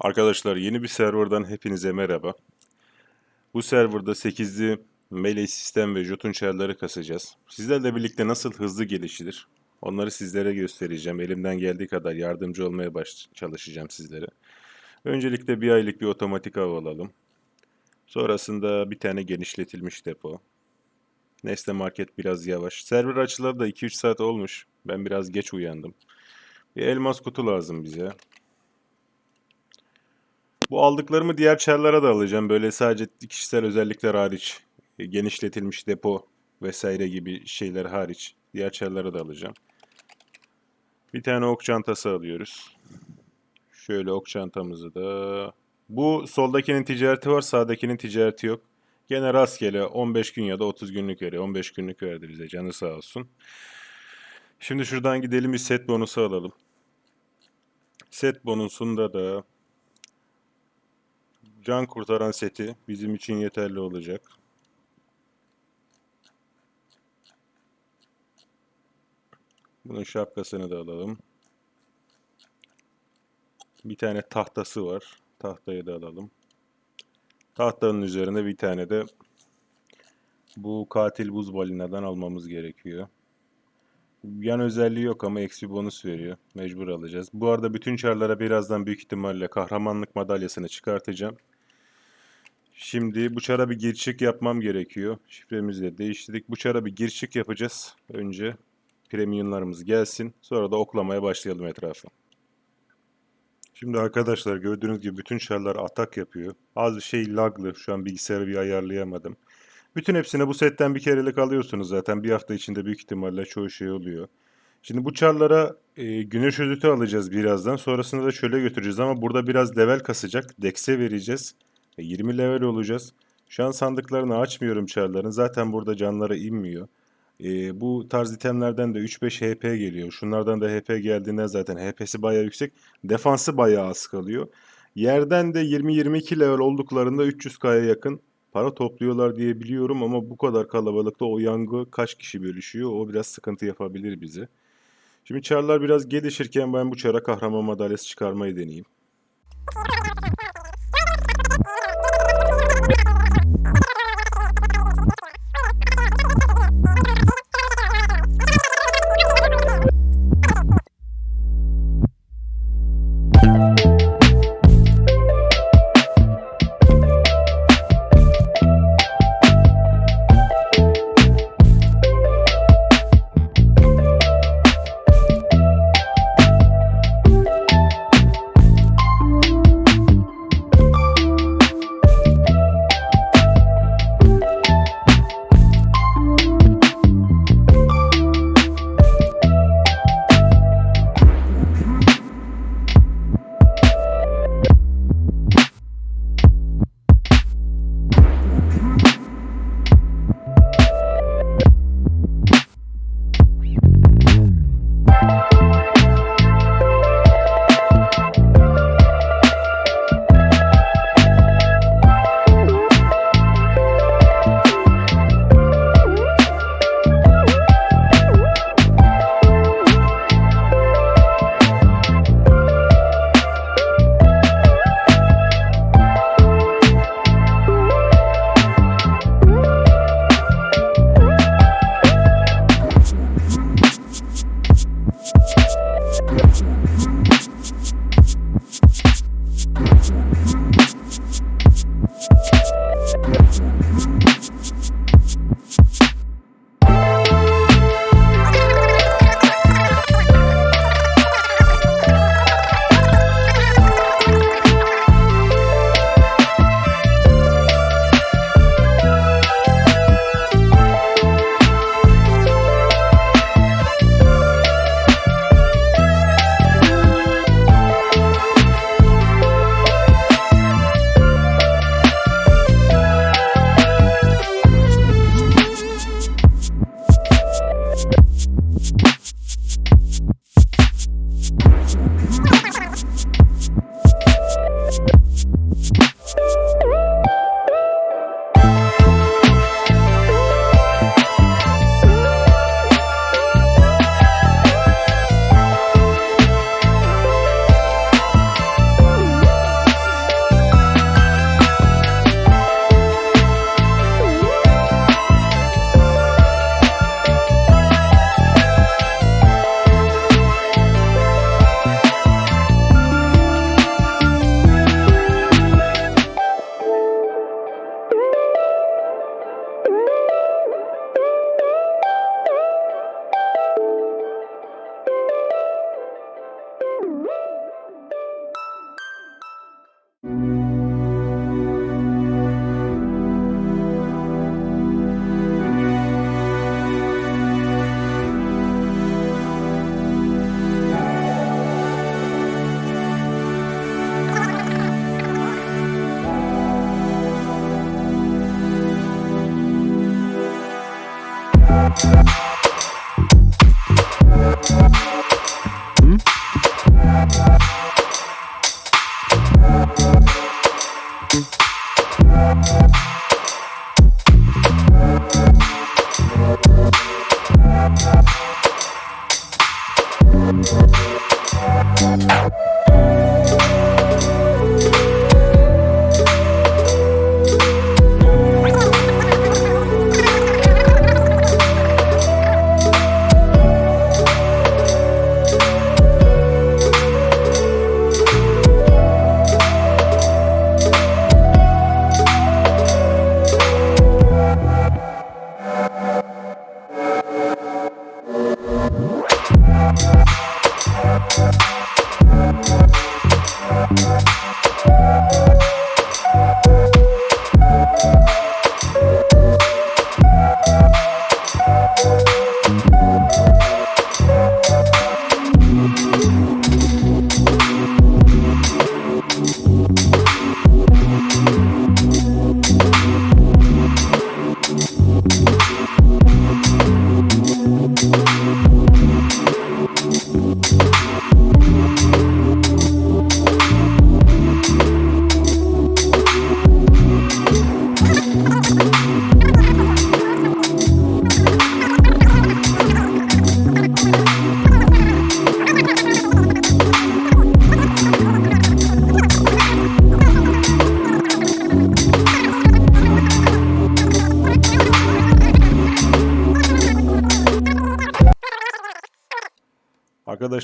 Arkadaşlar yeni bir serverdan hepinize merhaba. Bu serverda 8'li melee sistem ve jotun çarları kasacağız. Sizlerle birlikte nasıl hızlı gelişilir? Onları sizlere göstereceğim. Elimden geldiği kadar yardımcı olmaya baş çalışacağım sizlere. Öncelikle bir aylık bir otomatik av alalım. Sonrasında bir tane genişletilmiş depo. Nesne Market biraz yavaş. Server açıları da 2-3 saat olmuş. Ben biraz geç uyandım. Bir elmas kutu lazım bize. Bu aldıklarımı diğer çarlara da alacağım. Böyle sadece kişisel özellikler hariç, e, genişletilmiş depo vesaire gibi şeyler hariç diğer çarlara da alacağım. Bir tane ok çantası alıyoruz. Şöyle ok çantamızı da... Bu soldakinin ticareti var, sağdakinin ticareti yok. Gene rastgele 15 gün ya da 30 günlük veriyor. 15 günlük verdi bize canı sağ olsun. Şimdi şuradan gidelim bir set bonusu alalım. Set bonusunda da Can kurtaran seti bizim için yeterli olacak. Bunun şapkasını da alalım. Bir tane tahtası var. Tahtayı da alalım. Tahtanın üzerinde bir tane de bu katil buz balinadan almamız gerekiyor. Yan özelliği yok ama eksi bonus veriyor. Mecbur alacağız. Bu arada bütün çarlara birazdan büyük ihtimalle kahramanlık madalyasını çıkartacağım. Şimdi bu çara bir gir çık yapmam gerekiyor. Şifremizi de değiştirdik. Bu çara bir gir çık yapacağız. Önce premiumlarımız gelsin. Sonra da oklamaya başlayalım etrafı. Şimdi arkadaşlar gördüğünüz gibi bütün çarlar atak yapıyor. Az bir şey laglı. Şu an bilgisayarı bir ayarlayamadım. Bütün hepsine bu setten bir kerelik alıyorsunuz zaten. Bir hafta içinde büyük ihtimalle çoğu şey oluyor. Şimdi bu çarlara e, güneş özütü alacağız birazdan. Sonrasında da çöle götüreceğiz ama burada biraz level kasacak. Dex'e vereceğiz. E, 20 level olacağız. Şu an sandıklarını açmıyorum çarların. Zaten burada canları inmiyor. E, bu tarz itemlerden de 3-5 HP geliyor. Şunlardan da HP geldiğinde zaten HP'si bayağı yüksek. Defansı bayağı az kalıyor. Yerden de 20-22 level olduklarında 300k'ya yakın para topluyorlar diye biliyorum ama bu kadar kalabalıkta o yangı kaç kişi bölüşüyor o biraz sıkıntı yapabilir bize. Şimdi çarlar biraz gelişirken ben bu çara kahraman madalyası çıkarmayı deneyeyim.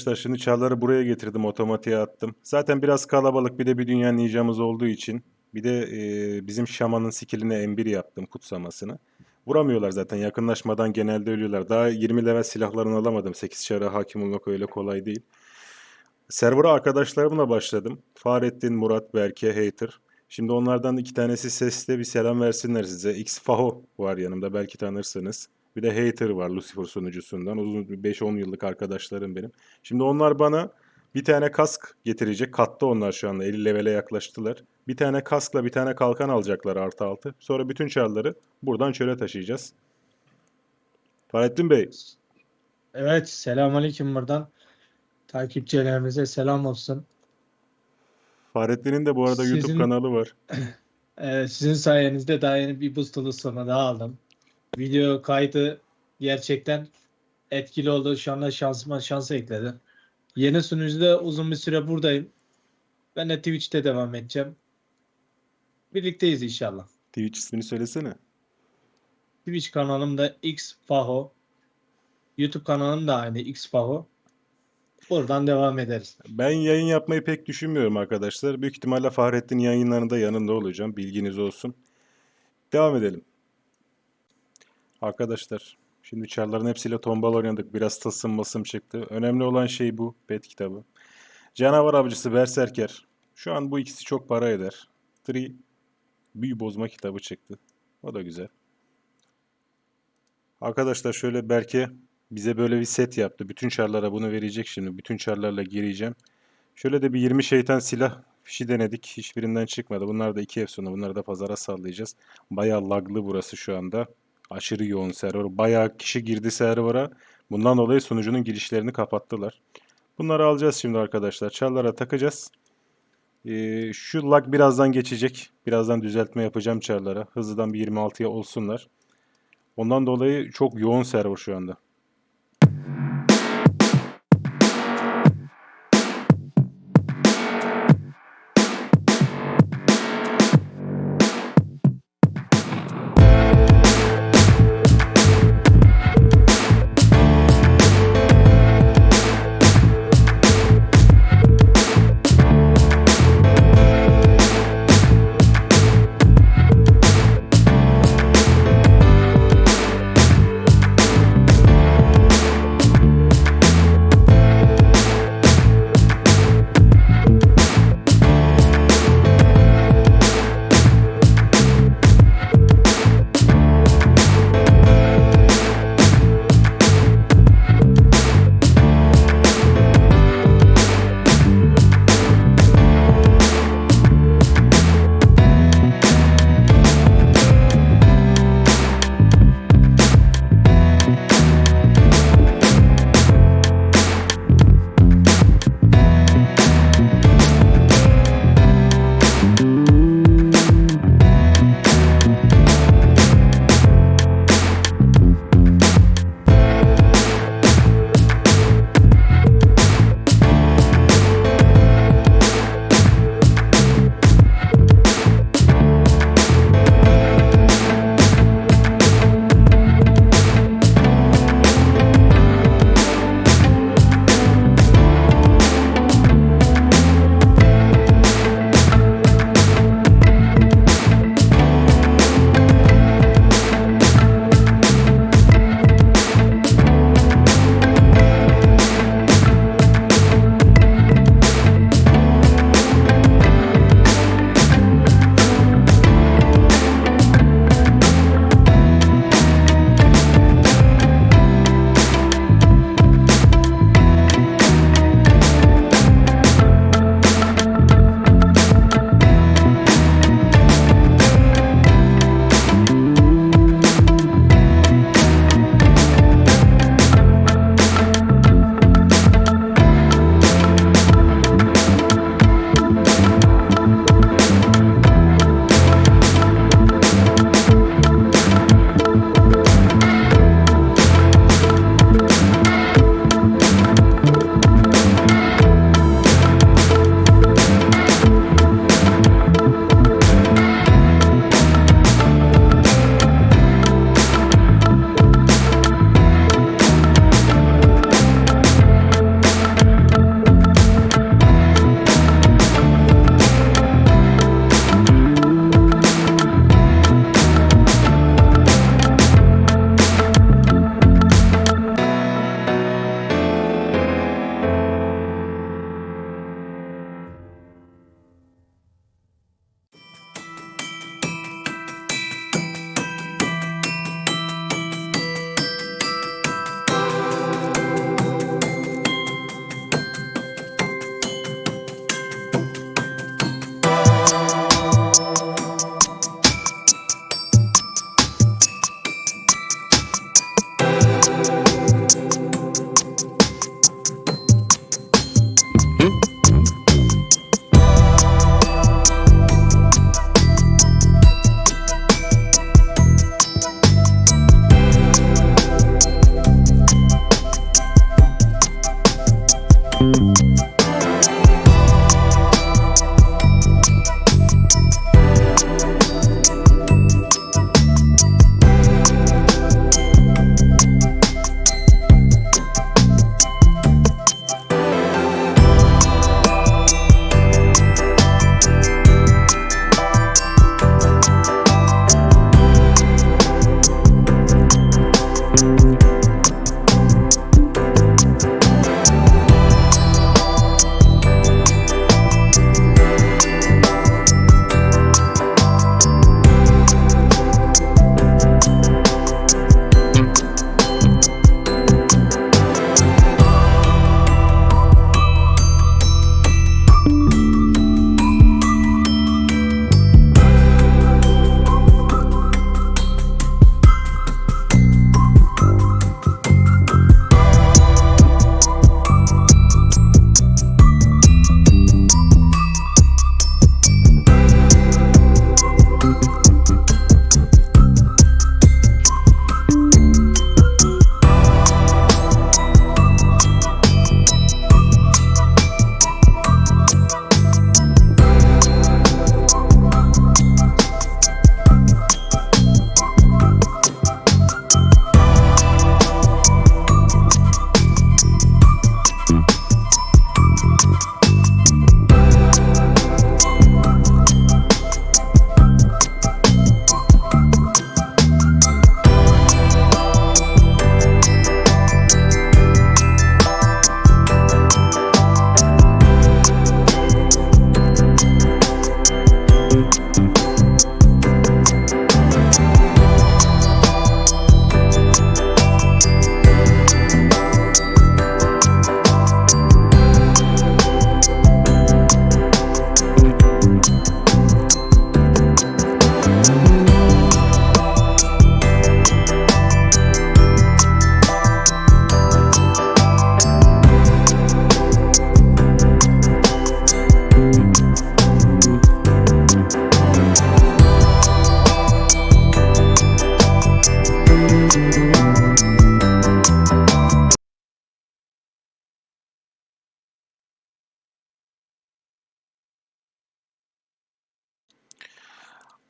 Arkadaşlar şimdi çarları buraya getirdim otomatiğe attım. Zaten biraz kalabalık bir de bir dünya ninjamız olduğu için bir de e, bizim şamanın skilline M1 yaptım kutsamasını. Vuramıyorlar zaten yakınlaşmadan genelde ölüyorlar. Daha 20 level silahlarını alamadım. 8 çara hakim olmak öyle kolay değil. Server'a arkadaşlarımla başladım. Fahrettin, Murat, Berke, Hater. Şimdi onlardan iki tanesi sesle bir selam versinler size. X Faho var yanımda belki tanırsınız. Bir de Hater var Lucifer sunucusundan. Uzun 5-10 yıllık arkadaşlarım benim. Şimdi onlar bana bir tane kask getirecek. Katta onlar şu anda 50 levele yaklaştılar. Bir tane kaskla bir tane kalkan alacaklar artı altı. Sonra bütün çarları buradan çöle taşıyacağız. Fahrettin Bey, Evet, selamünaleyküm buradan. Takipçilerimize selam olsun. Fahrettin'in de bu arada YouTube Sizin- kanalı var. Ee, sizin sayenizde daha yeni bir boostalı sonra daha aldım. Video kaydı gerçekten etkili oldu. Şu anda şansıma şans ekledi. Yeni sunucuda uzun bir süre buradayım. Ben de Twitch'te devam edeceğim. Birlikteyiz inşallah. Twitch ismini söylesene. Twitch kanalım da xfaho. YouTube kanalım da aynı xfaho. Buradan devam ederiz. Ben yayın yapmayı pek düşünmüyorum arkadaşlar. Büyük ihtimalle Fahrettin yayınlarında yanında olacağım. Bilginiz olsun. Devam edelim. Arkadaşlar, şimdi çarların hepsiyle tombal oynadık. Biraz tılsım mısım çıktı. Önemli olan şey bu. Pet kitabı. Canavar avcısı Berserker. Şu an bu ikisi çok para eder. Three büyü bozma kitabı çıktı. O da güzel. Arkadaşlar şöyle Berke bize böyle bir set yaptı. Bütün çarlara bunu verecek şimdi. Bütün çarlarla gireceğim. Şöyle de bir 20 şeytan silah fişi denedik. Hiçbirinden çıkmadı. Bunlar da iki efsane. Bunları da pazara sallayacağız. Bayağı laglı burası şu anda. Aşırı yoğun server. Bayağı kişi girdi server'a. Bundan dolayı sunucunun girişlerini kapattılar. Bunları alacağız şimdi arkadaşlar. Çarlara takacağız. Ee, şu lag birazdan geçecek. Birazdan düzeltme yapacağım çarlara. Hızlıdan bir 26'ya olsunlar. Ondan dolayı çok yoğun server şu anda.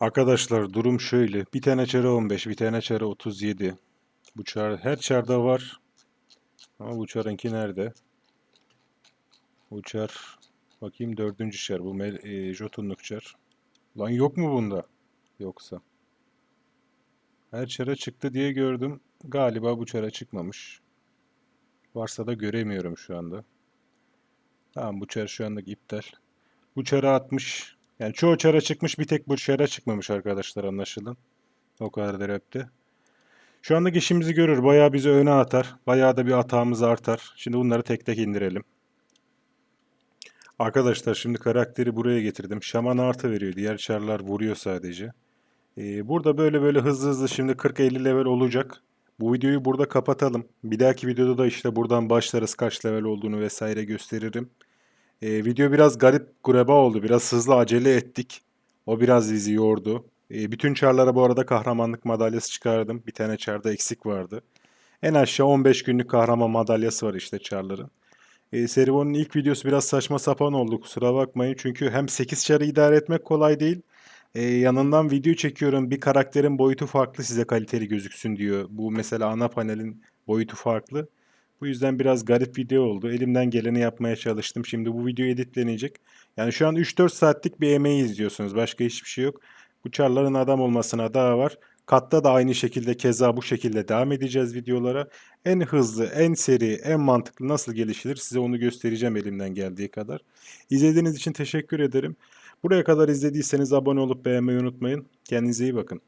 Arkadaşlar durum şöyle. Bir tane çare 15, bir tane çare 37. Bu çar her çarda var. Ama bu çarınki nerede? Bu çar bakayım dördüncü çar. Bu e, jotunluk çar. Lan yok mu bunda? Yoksa. Her çara çıktı diye gördüm. Galiba bu çara çıkmamış. Varsa da göremiyorum şu anda. Tamam bu çar şu anlık iptal. Bu çara atmış. Yani çoğu çara çıkmış bir tek bu çara çıkmamış arkadaşlar anlaşılan. O kadar repte. Şu andaki işimizi görür. Bayağı bizi öne atar. Bayağı da bir atağımız artar. Şimdi bunları tek tek indirelim. Arkadaşlar şimdi karakteri buraya getirdim. Şaman artı veriyor. Diğer çarlar vuruyor sadece. Ee, burada böyle böyle hızlı hızlı şimdi 40-50 level olacak. Bu videoyu burada kapatalım. Bir dahaki videoda da işte buradan başlarız kaç level olduğunu vesaire gösteririm. Ee, video biraz garip gureba oldu. Biraz hızlı acele ettik. O biraz bizi yordu. Ee, bütün çarlara bu arada kahramanlık madalyası çıkardım. Bir tane çarda eksik vardı. En aşağı 15 günlük kahraman madalyası var işte çarların. Ee, Serivon'un ilk videosu biraz saçma sapan oldu kusura bakmayın. Çünkü hem 8 çarı idare etmek kolay değil. Ee, yanından video çekiyorum. Bir karakterin boyutu farklı size kaliteli gözüksün diyor. Bu mesela ana panelin boyutu farklı. Bu yüzden biraz garip video oldu. Elimden geleni yapmaya çalıştım. Şimdi bu video editlenecek. Yani şu an 3-4 saatlik bir emeği izliyorsunuz. Başka hiçbir şey yok. Bu çarların adam olmasına daha var. Katta da aynı şekilde keza bu şekilde devam edeceğiz videolara. En hızlı, en seri, en mantıklı nasıl gelişilir size onu göstereceğim elimden geldiği kadar. İzlediğiniz için teşekkür ederim. Buraya kadar izlediyseniz abone olup beğenmeyi unutmayın. Kendinize iyi bakın.